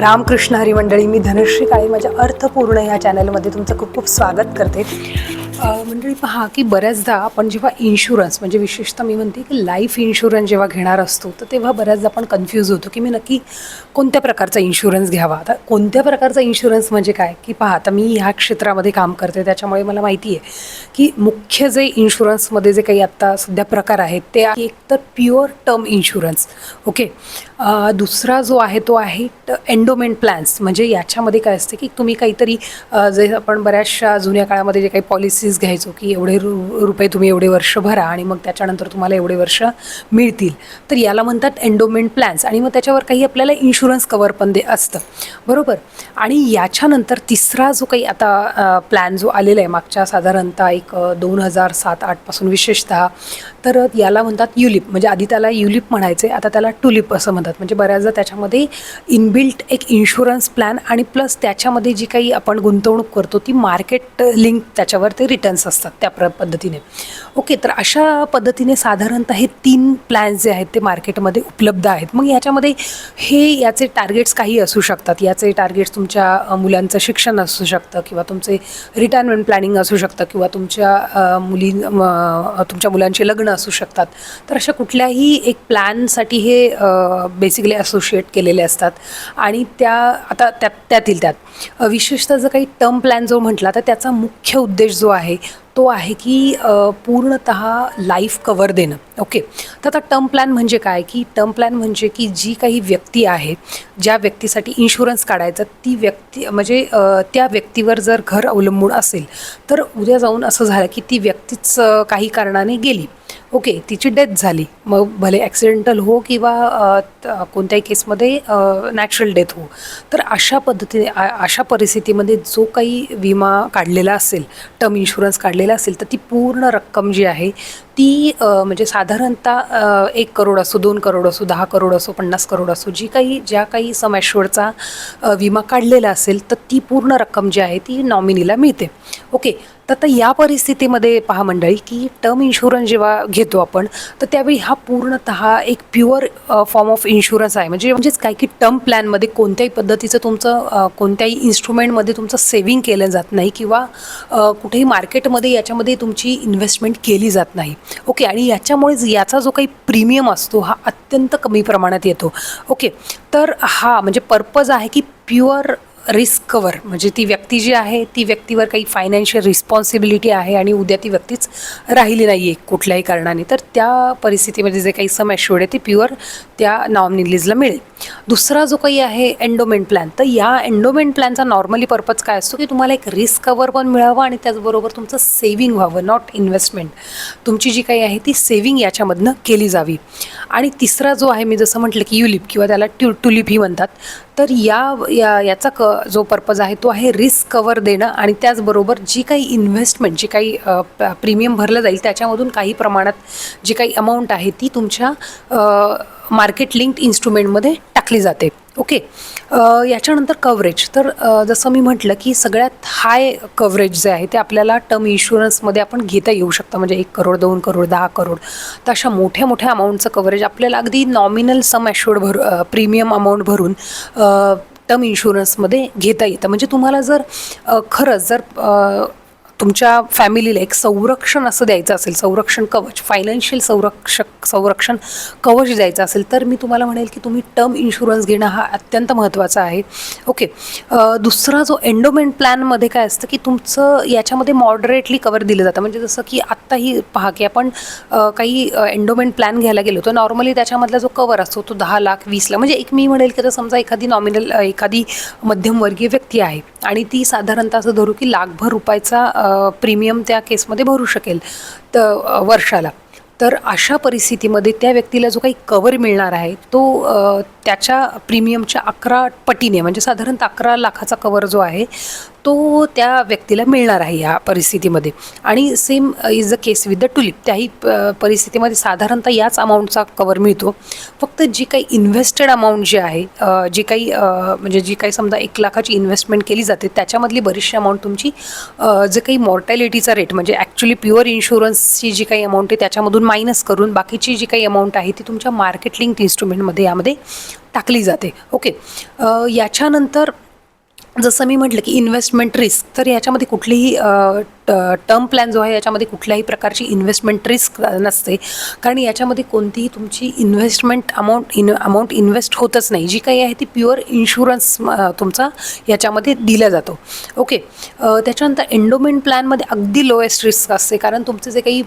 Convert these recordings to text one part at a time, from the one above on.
रामकृष्ण हरी मंडळी मी धनश्री काळे माझ्या अर्थपूर्ण या चॅनलमध्ये तुमचं खूप खूप स्वागत करते. मंडळी पहा की बऱ्याचदा आपण जेव्हा इन्शुरन्स म्हणजे विशेषतः मी म्हणते की लाईफ इन्शुरन्स जेव्हा घेणार असतो तर तेव्हा बऱ्याचदा आपण कन्फ्यूज होतो की मी नक्की कोणत्या प्रकारचा इन्शुरन्स घ्यावा? आता कोणत्या प्रकारचा इन्शुरन्स म्हणजे काय? की पहा आता मी ह्या क्षेत्रामध्ये काम करते त्याच्यामुळे मला माहिती आहे की मुख्य जे इन्शुरन्समध्ये जे काही आत्ता सध्या प्रकार आहेत ते एक तर प्युअर टर्म इन्शुरन्स ओके दुसरा जो आहे तो आहे एन्डोमेंट प्लॅन्स म्हणजे याच्यामध्ये काय असते की तुम्ही काहीतरी जे आपण बऱ्याचशा जुन्या काळामध्ये जे काही पॉलिसी पॉलिसीज घ्यायचो की एवढे रु रुपये तुम्ही एवढे वर्ष भरा आणि मग त्याच्यानंतर तुम्हाला एवढे वर्ष मिळतील. तर याला म्हणतात एन्डोमेंट प्लॅन्स आणि मग त्याच्यावर काही आपल्याला इन्शुरन्स कवर पण दे असतं. बरोबर? आणि याच्यानंतर तिसरा जो काही आता प्लॅन जो आलेला आहे मागच्या साधारणतः एक दोन हजार सात आठपासून विशेषतः तर याला म्हणतात युलिप म्हणजे आधी त्याला युलिप म्हणायचे आता त्याला टुलिप असं म्हणतात. म्हणजे बऱ्याचदा त्याच्यामध्ये इनबिल्ट एक इन्शुरन्स प्लॅन आणि प्लस त्याच्यामध्ये जी काही आपण गुंतवणूक करतो ती मार्केट लिंक त्याच्यावर ते रिटर्न्स असतात त्या प्र पद्धतीने. ओके तर अशा पद्धतीने साधारणतः हे तीन प्लॅन्स जे आहेत ते मार्केटमध्ये उपलब्ध आहेत. मग याच्यामध्ये हे याचे टार्गेट्स काही असू शकतात. याचे टार्गेट्स तुमच्या मुलांचं शिक्षण असू शकतं किंवा तुमचे रिटायरमेंट प्लॅनिंग असू शकतं किंवा तुमच्या मुली तुमच्या मुलांचे लग्न असू शकतात. तर अशा कुठल्याही एक प्लॅनसाठी हे बेसिकली असोशिएट केलेले असतात. आणि त्या आता त्यात त्यातील त्यात विशेषतः जर काही टर्म प्लॅन जो म्हटला तर त्याचा मुख्य उद्देश जो आहे तो आहे की पूर्णत पूर्णतः लाईफ कवर देणं. ओके तर आता टर्म प्लॅन म्हणजे काय? की टर्म प्लॅन म्हणजे की जी काही व्यक्ती आहे ज्या व्यक्तीसाठी इन्शुरन्स काढायचं ती व्यक्ती म्हणजे त्या व्यक्तीवर जर घर अवलंबून असेल तर उद्या जाऊन असं झालं की ती व्यक्तीच काही कारणाने गेली. ओके तिची डेथ झाली. मग भले ॲक्सिडेंटल हो किंवा कोणत्याही केसमध्ये नॅचरल डेथ हो. तर अशा पद्धतीने अशा परिस्थितीमध्ये जो काही विमा काढलेला असेल टर्म इन्शुरन्स काढलेला असेल तर ती पूर्ण रक्कम जी आहे ती म्हणजे साधारणतः एक करोड असो दोन करोड असो दहा करोड असो पन्नास करोड असो जी काही ज्या काही सम विमा काढलेला असेल तर ती पूर्ण रक्कम जी आहे ती नॉमिनीला मिळते. ओके तर आता या परिस्थितीमध्ये पहा मंडळी की टर्म इन्शुरन्स जेव्हा घेतो आपण तर त्यावेळी हा पूर्णतः एक प्युअर फॉर्म ऑफ इन्शुरन्स आहे. म्हणजे म्हणजेच काय की टर्म प्लॅनमध्ये कोणत्याही पद्धतीचं तुमचं कोणत्याही इन्स्ट्रुमेंटमध्ये तुमचं सेव्हिंग केलं जात नाही किंवा कुठेही मार्केटमध्ये याच्यामध्ये तुमची इन्व्हेस्टमेंट केली जात नाही. ओके आणि याच्यामुळेच याचा जो काही प्रीमियम असतो हा अत्यंत कमी प्रमाणात येतो. ओके तर हा म्हणजे पर्पज आहे की प्युअर रिस्कवर म्हणजे ती व्यक्ती जी आहे ती व्यक्तीवर काही फायनान्शियल रिस्पॉन्सिबिलिटी आहे आणि उद्या ती व्यक्तीच राहिली नाही आहे कुठल्याही कारणाने तर त्या परिस्थितीमध्ये जे काही सम ॲश्युअर्ड आहे ते प्युअर त्या नॉमिनीजला मिळेल. दुसरा जो काही आहे एन्डोमेंट प्लॅन तर या एन्डोमेंट प्लॅनचा नॉर्मली पर्पज काय असतो की तुम्हाला एक रिस्क कवर पण मिळावं आणि त्याचबरोबर तुमचं सेव्हिंग व्हावं नॉट इन्व्हेस्टमेंट तुमची जी काही आहे ती सेव्हिंग याच्यामधनं केली जावी. आणि तिसरा जो आहे मी जसं म्हटलं की युलिप किंवा त्याला ट्यू टुलिप ही म्हणतात तर या या याचा क जो पर्पज आहे तो आहे रिस्क कवर देणं आणि त्याचबरोबर जी काही इन्व्हेस्टमेंट जी काही प्रीमियम भरलं जाईल त्याच्यामधून काही प्रमाणात जी काही अमाऊंट आहे ती तुमच्या मार्केट लिंक्ड इन्स्ट्रुमेंटमध्ये टाकली जाते. ओके? याच्यानंतर कव्हरेज. तर जसं मी म्हटलं की सगळ्यात हाय कव्हरेज जे आहे ते आपल्याला टर्म इन्शुरन्समध्ये आपण घेता येऊ शकतं. म्हणजे एक करोड दोन करोड दहा करोड. तर अशा मोठ्या मोठ्या अमाऊंटचं कव्हरेज आपल्याला अगदी नॉमिनल सम ॲश्युअर्ड भर प्रीमियम अमाऊंट भरून टर्म इन्शुरन्समध्ये घेता येतं. म्हणजे तुम्हाला जर खरंच जर तुमच्या फॅमिलीला एक संरक्षण असं द्यायचं असेल संरक्षण कवच फायनान्शियल संरक्षक संरक्षण कवच द्यायचं असेल तर मी तुम्हाला म्हणेल की तुम्ही टर्म इन्शुरन्स घेणं हा अत्यंत महत्त्वाचा आहे. ओके दुसरा जो एंडोमेंट प्लॅनमध्ये काय असतं की तुमचं याच्यामध्ये मॉडरेटली कवर दिलं जातं. म्हणजे जसं की आत्ताही पहा की आपण काही एंडोमेंट प्लॅन घ्यायला गेलो तर नॉर्मली त्याच्यामधला जो कवर असतो तो दहा लाख वीस लाख म्हणजे एक मी म्हणेल की आता समजा एखादी नॉमिनल एखादी मध्यमवर्गीय व्यक्ती आहे आणि ती साधारणतः असं धरू की लाखभर रुपयाचा प्रीमियम त्या केसमध्ये भरू शकेल तर वर्षाला. तर अशा परिस्थितीमध्ये त्या व्यक्तीला जो काही कवर मिळणार आहे तो त्याच्या प्रीमियमच्या अकरा पटीने म्हणजे साधारणतः अकरा लाखाचा कवर जो आहे तो त्या व्यक्तीला मिळणार आहे या परिस्थितीमध्ये. आणि same is the case with the ULIP त्याही प- परिस्थितीमध्ये साधारणतः याच अमाऊंटचा कवर मिळतो. फक्त जी काही इन्व्हेस्टेड अमाऊंट जी आहे जी काही म्हणजे जी काही समजा एक लाखाची इन्व्हेस्टमेंट केली जाते त्याच्यामधली बरीचशी अमाऊंट तुमची जे काही मॉर्टॅलिटीचा रेट म्हणजे ॲक्च्युली प्युअर इन्शुरन्सची जी काही अमाऊंट आहे त्याच्यामधून मायनस करून बाकीची जी काही अमाऊंट आहे ती तुमच्या मार्केट लिंक इन्स्ट्रुमेंटमध्ये यामध्ये टाकली जाते. ओके याच्यानंतर जसं मी म्हटलं की इन्व्हेस्टमेंट रिस्क तर याच्यामध्ये कुठलीही टर्म प्लॅन जो आहे याच्यामध्ये कुठल्याही प्रकारची इन्व्हेस्टमेंट रिस्क नसते. कारण याच्यामध्ये कोणतीही तुमची investment amount in amount invest होतच नाही. जी काही आहे ती प्युअर इन्शुरन्स तुमचा याच्यामध्ये दिला जातो. ओके त्याच्यानंतर एंडोमेंट प्लॅनमध्ये अगदी लोएस्ट रिस्क असते. कारण तुमचे जे काही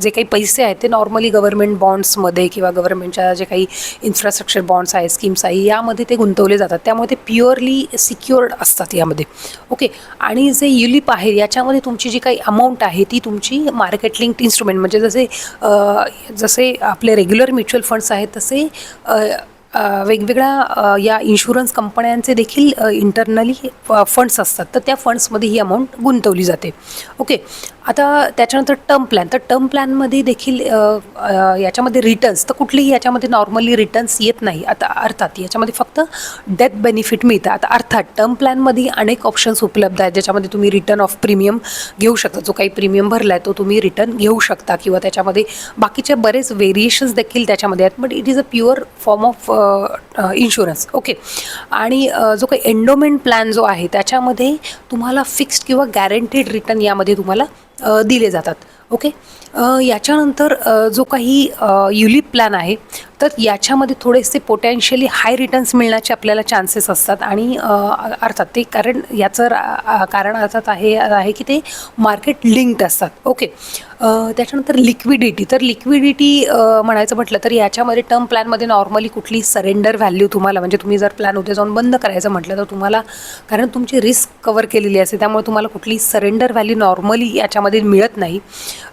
जे काही पैसे आहेत ते नॉर्मली गव्हर्नमेंट बॉन्ड्समध्ये किंवा गव्हर्नमेंटच्या जे काही इन्फ्रास्ट्रक्चर बॉन्ड्स आहे स्कीम्स आहे यामध्ये ते गुंतवले जातात. त्यामुळे ते प्युअरली सिक्युअर्ड असतात यामध्ये. ओके आणि जे युलिप आहे याच्यामध्ये तुमची जी काही अमाऊंट आहे ती तुमची मार्केट लिंक्ड इन्स्ट्रुमेंट म्हणजे जसे जसे आपले रेग्युलर म्युच्युअल फंड्स आहेत तसे वेगवेगळ्या या इन्शुरन्स कंपन्यांचे देखील इंटरनली फंड्स असतात. तर त्या फंड्समध्ये ही अमाऊंट गुंतवली जाते. ओके आता त्याच्यानंतर टर्म प्लॅन तर टर्म प्लॅनमध्ये देखील याच्यामध्ये रिटर्न्स तर कुठलेही याच्यामध्ये नॉर्मली रिटर्न्स येत नाही. आता अर्थात याच्यामध्ये फक्त डेथ बेनिफिट मिळतं. आता अर्थात टर्म प्लॅनमध्ये अनेक ऑप्शन्स उपलब्ध आहेत. ज्याच्यामध्ये तुम्ही रिटर्न ऑफ प्रीमियम घेऊ शकता. जो काही प्रीमियम भरला आहे तो तुम्ही रिटर्न घेऊ शकता. किंवा त्याच्यामध्ये बाकीचे बरेच व्हेरिएशन्स देखील त्याच्यामध्ये आहेत. But it is a pure form of insurance okay आणि जो काही एंडोमेंट प्लॅन जो आहे त्याच्यामध्ये तुम्हाला फिक्स्ड किंवा गॅरंटीड रिटर्न यामध्ये तुम्हाला दिले जातात. ओके? याच्यानंतर जो काही युलिप प्लॅन आहे तर याच्यामध्ये थोडेसे पोटॅन्शियली हाय रिटर्न्स मिळण्याचे आपल्याला चान्सेस असतात आणि अर्थात ते कारण याचं रा- कारण अर्थात आहे आहे की ते मार्केट लिंक्ड असतात. ओके? त्याच्यानंतर लिक्विडिटी तर लिक्विडिटी म्हणायचं म्हटलं तर याच्यामध्ये टर्म प्लॅनमध्ये नॉर्मली कुठली सरेंडर व्हॅल्यू तुम्हाला म्हणजे तुम्ही जर प्लॅन उद्या जाऊन बंद करायचं म्हटलं तर तुम्हाला कारण तुमची रिस्क कवर केलेली असते त्यामुळे तुम्हाला कुठली सरेंडर व्हॅल्यू नॉर्मली याच्यामध्ये मिळत नाही.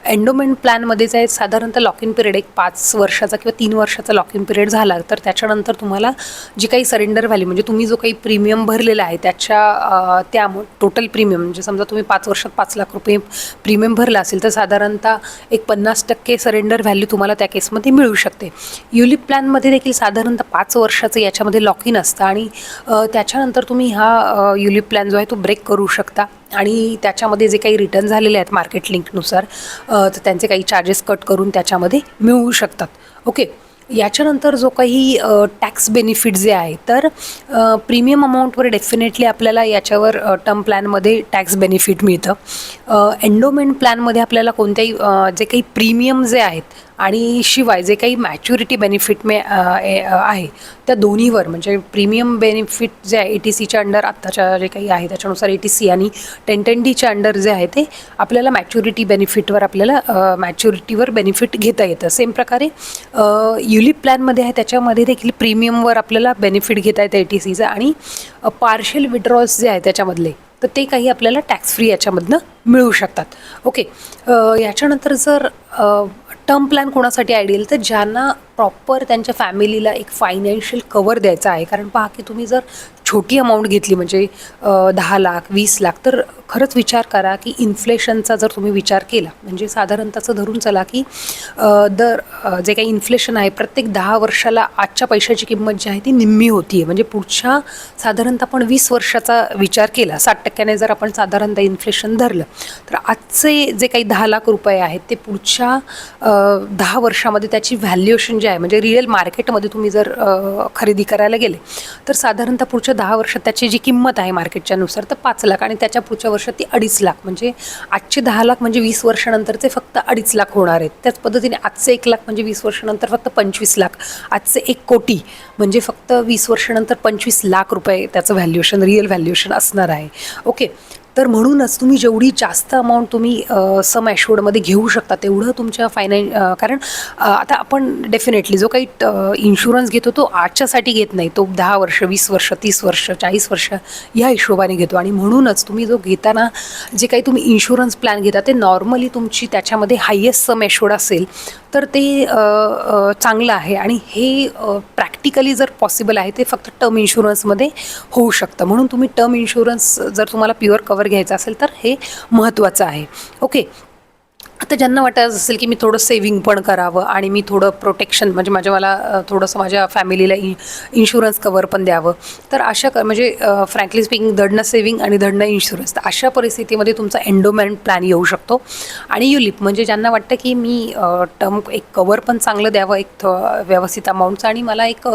एंडोमेंट प्लॅनमध्येच आहे साधारणतः लॉक इन पिरियड एक पाच वर्षाचा किंवा तीन वर्षाचा लॉक इन पिरियड झाला. तर त्याच्यानंतर तुम्हाला जी काही सरेंडर व्हॅल्यू म्हणजे तुम्ही जो काही प्रीमियम भरलेला आहे त्याच्या त्या टोटल प्रीमियम म्हणजे समजा तुम्ही पाच वर्षात पाच लाख रुपये प्रीमियम भरला असेल तर साधारणतः एक पन्नास टक्के सरेंडर व्हॅल्यू तुम्हाला त्या केसमध्ये मिळू शकते. युलिप प्लॅनमध्ये देखील साधारणतः पाच वर्षाचं याच्यामध्ये लॉक इन असतं आणि त्याच्यानंतर तुम्ही हा युलिप प्लॅन जो आहे तो ब्रेक करू शकता. आणि त्याच्यामध्ये जे काही रिटर्न झालेले आहेत मार्केट लिंकनुसार तर त्यांचे काही चार्जेस कट करून त्याच्यामध्ये मिळू शकतात. ओके याच्यानंतर जो काही टॅक्स बेनिफिट जे आहे तर प्रीमियम अमाऊंटवर डेफिनेटली आपल्याला याच्यावर टर्म प्लॅनमध्ये टॅक्स बेनिफिट मिळतं. एंडोमेंट प्लॅनमध्ये आपल्याला कोणत्याही जे काही प्रीमियम जे आहेत आणि शिवाय जे काही मॅच्युरिटी बेनिफिट मे ए- आहे त्या दोन्हीवर म्हणजे प्रीमियम बेनिफिट जे आहे ए टी सीच्या अंडर आत्ताच्या जे काही आहे त्याच्यानुसार ए टी सी आणि टेन टेन डीच्या अंडर जे आहे ते आपल्याला मॅच्युरिटी बेनिफिटवर आपल्याला मॅच्युरिटीवर बेनिफिट घेता येतं. सेम प्रकारे युलिप प्लॅनमध्ये आहे त्याच्यामध्ये देखील प्रीमियमवर आपल्याला बेनिफिट घेता येतं ए टी सीचं आणि पार्शल विड्रॉल्स जे आहे त्याच्यामधले तर ते काही आपल्याला टॅक्स फ्री याच्यामधनं मिळू शकतात. ओके याच्यानंतर जर टर्म प्लॅन कोणासाठी आयडियल तर ज्यांना प्रॉपर त्यांच्या फॅमिलीला एक फायनान्शियल कवर द्यायचा आहे. कारण पहा की तुम्ही जर छोटी अमाऊंट घेतली म्हणजे दहा लाख वीस लाख तर खरंच विचार करा की इन्फ्लेशनचा जर तुम्ही विचार केला म्हणजे साधारणतःचं धरून चला की दर जे काही इन्फ्लेशन आहे प्रत्येक दहा वर्षाला आजच्या पैशाची किंमत जी आहे ती निम्मी होती आहे म्हणजे पुढच्या साधारणतः आपण वीस वर्षाचा विचार केला साठ टक्क्याने जर आपण साधारणतः इन्फ्लेशन धरलं तर आजचे जे काही दहा लाख रुपये आहेत ते पुढच्या दहा वर्षामध्ये त्याची व्हॅल्युएशन जे आहे. म्हणजे रिअल मार्केटमध्ये तुम्ही जर खरेदी करायला गेले तर साधारणतः पुढच्या दहा वर्षात त्याची जी किंमत आहे मार्केटच्यानुसार तर पाच लाख आणि त्याच्या पुढच्या वर्षात ती अडीच लाख. म्हणजे आजचे दहा लाख म्हणजे वीस वर्षानंतरचे फक्त अडीच लाख होणार आहेत. त्याच पद्धतीने आजचे एक लाख म्हणजे वीस वर्षानंतर फक्त पंचवीस लाख. आजचे एक कोटी म्हणजे फक्त वीस वर्षानंतर पंचवीस लाख रुपये त्याचं व्हॅल्युएशन रिअल व्हॅल्युएशन असणार आहे. ओके? तर म्हणूनच तुम्ही जेवढी जास्त अमाऊंट तुम्ही सम ॲश्युर्डमध्ये घेऊ शकता तेवढं तुमच्या फायनान कारण आता आपण डेफिनेटली जो काही इन्शुरन्स घेतो तो आजच्यासाठी घेत नाही. तो दहा वर्ष वीस वर्ष तीस वर्ष चाळीस वर्ष या हिशोबाने घेतो. आणि म्हणूनच तुम्ही जो घेताना जे काही तुम्ही इन्शुरन्स प्लॅन घेता ते नॉर्मली तुमची त्याच्यामध्ये हायेस्ट सम ॲश्युर्ड असेल तर ते चांगलं आहे. आणि हे प्रॅक्टिकली जर पॉसिबल आहे ते फक्त टर्म इन्शुरन्समध्ये होऊ शकतं. म्हणून तुम्ही टर्म इन्शुरन्स जर तुम्हाला प्युअर कवर घ्यायचं असेल तर हे महत्त्वाचं आहे. ओके. आता ज्यांना वाटत असेल की मी थोडं सेविंग पण करावं आणि मी थोडं प्रोटेक्शन म्हणजे माझ्या मला थोडंसं माझ्या फॅमिलीला इन इन्शुरन्स कवर पण द्यावं. तर अशा क म्हणजे फ्रँकली स्पीकिंग धडनं सेविंग आणि धडनं इन्शुरन्स तर अशा परिस्थितीमध्ये तुमचा एन्डोमेंट प्लॅन येऊ शकतो. आणि युलिप म्हणजे ज्यांना वाटतं की मी टर्म एक कवर पण चांगलं द्यावं एक थ- व्यवस्थित अमाऊंटचं आणि मला एक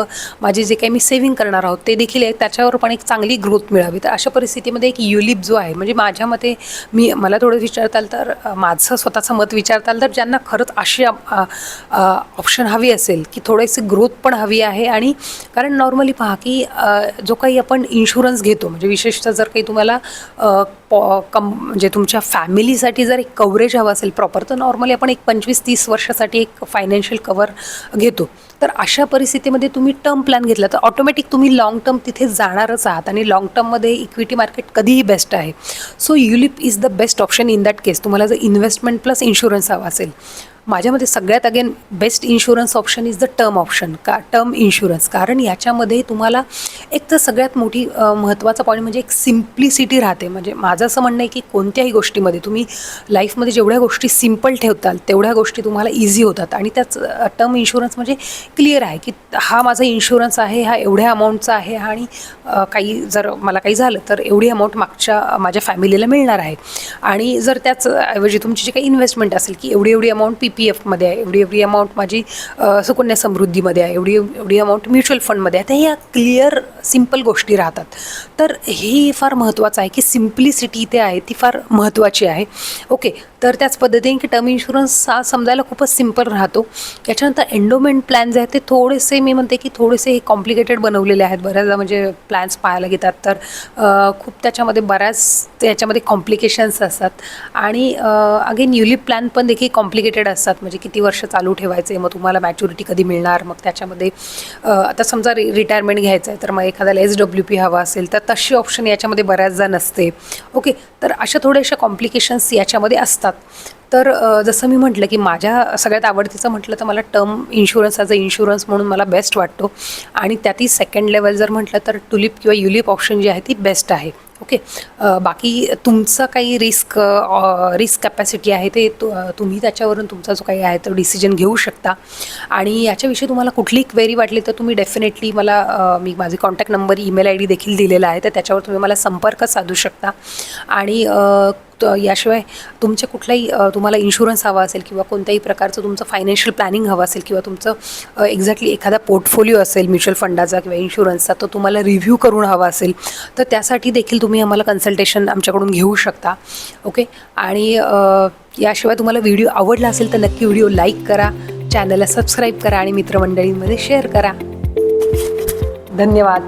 माझे जे काही मी सेव्हिंग करणार आहोत ते देखील आहे त्याच्यावर पण एक चांगली ग्रोथ मिळावी. तर अशा परिस्थितीमध्ये एक युलिप जो आहे म्हणजे माझ्या मते मी मला थोडं विचारताल तर माझं स्वतःचं मत विचारताल तर ज्यांना खरंच अशी ऑप्शन हवी असेल की थोडीशी ग्रोथ पण हवी आहे आणि कारण नॉर्मली पहा की जो काही आपण इन्शुरन्स घेतो म्हणजे विशेषतः जर काही तुम्हाला पॉ कम म्हणजे तुमच्या फॅमिलीसाठी जर एक कव्हरेज हवं असेल प्रॉपर तर नॉर्मली आपण एक पंचवीस तीस वर्षासाठी एक फायनान्शियल कवर घेतो. तर अशा परिस्थितीमध्ये तुम्ही टर्म प्लॅन घेतला तर ऑटोमॅटिक तुम्ही लाँग टर्म तिथे जाणारच आहात आणि लाँग टर्ममध्ये इक्विटी मार्केट कधीही बेस्ट आहे. So ULIP is the best option in that case तुम्हाला जर इन्व्हेस्टमेंट प्लस इन्शुरन्स हवा असेल माझ्यामध्ये सगळ्यात again best insurance option is the term option का टर्म इन्शुरन्स कारण याच्यामध्ये तुम्हाला एक तर सगळ्यात मोठी महत्त्वाचा पॉईंट म्हणजे एक सिम्प्लिसिटी राहते. म्हणजे माझं असं म्हणणं आहे की कोणत्याही गोष्टीमध्ये तुम्ही लाईफमध्ये जेवढ्या गोष्टी सिंपल ठेवताल तेवढ्या गोष्टी तुम्हाला इझी होतात. आणि त्याच टर्म इन्शुरन्स म्हणजे क्लिअर आहे की हा माझा इन्शुरन्स आहे हा एवढ्या अमाऊंटचा आहे आणि काही जर मला काही झालं तर एवढी अमाऊंट मागच्या माझ्या फॅमिलीला मिळणार आहे. आणि जर त्याच ऐवजी तुमची जी काही इन्व्हेस्टमेंट असेल की एवढी एवढी अमाऊंट पी पी एफमध्ये आहे एवढी एवढी अमाऊंट माझी सुकन्या समृद्धीमध्ये आहे एवढी एवढी अमाऊंट म्युच्युअल फंडमध्ये आहे. तर ह्या क्लिअर सिंपल गोष्टी राहतात. तर हे फार महत्त्वाचं आहे की सिम्प्लिसिटी इथे आहे ती फार महत्त्वाची आहे. ओके तर त्याच पद्धतीने की टर्म इन्शुरन्स हा समजायला खूपच सिंपल राहतो. याच्यानंतर एन्डोमेंट प्लॅन जे आहेत ते थोडेसे मी म्हणते की थोडेसे हे कॉम्प्लिकेटेड बनवलेले आहेत. बऱ्याचदा म्हणजे प्लॅन्स पाहायला घेतात तर खूप त्याच्यामध्ये बऱ्याच त्याच्यामध्ये कॉम्प्लिकेशन्स असतात. आणि अगेन युलिप प्लॅन पण देखील कॉम्प्लिकेटेड असतात. म्हणजे किती वर्ष चालू ठेवायचे मग तुम्हाला मॅच्युरिटी कधी मिळणार मग त्याच्यामध्ये आता समजा रि रिटायरमेंट घ्यायचं आहे तर मग एखाद्याला एस डब्ल्यू पी हवा असेल तर तशी ऑप्शन याच्यामध्ये बऱ्याचदा नसते. ओके तर अशा थोड्याशा कॉम्प्लिकेशन्स याच्यामध्ये असतात. तर जसं मी म्हटलं की माझ्या सगळ्यात आवडतीचं म्हटलं तर मला term insurance as a insurance म्हणून मला बेस्ट वाटतो. आणि त्यातही सेकंड लेवल जर म्हटलं तर टुलिप किंवा युलिप ऑप्शन जी आहे ती बेस्ट आहे. ओके बाकी तुमचं काही रिस्क रिस्क कॅपॅसिटी आहे ते तुम्ही त्याच्यावरून तुमचा जो काही आहे तो डिसिजन घेऊ शकता. आणि याच्याविषयी तुम्हाला कुठली क्वेरी वाटली तर तुम्ही डेफिनेटली मला मी माझे contact number email I D देखील दिलेला आहे तर त्याच्यावर तुम्ही मला संपर्क साधू शकता. आणि याशिवाय तुमच्या कुठलाही तुम्हाला इन्शुरन्स हवा असेल किंवा कोणत्याही प्रकारचं तुमचं फायनान्शियल प्लॅनिंग हवं असेल किंवा तुमचं एक्झॅक्टली एखादा पोर्टफोलिओ असेल म्युच्युअल फंडाचा किंवा इन्शुरन्सचा तो तुम्हाला रिव्ह्यू करून हवा असेल तर त्यासाठी देखील तुम्ही आम्हाला कन्सल्टेशन आमच्याकडून घेऊ शकता ओके आणि याशिवाय तुम्हाला व्हिडिओ आवडला असेल तर नक्की व्हिडिओ लाईक करा चॅनलला सबस्क्राईब करा आणि मित्रमंडळींमध्ये शेअर करा. धन्यवाद.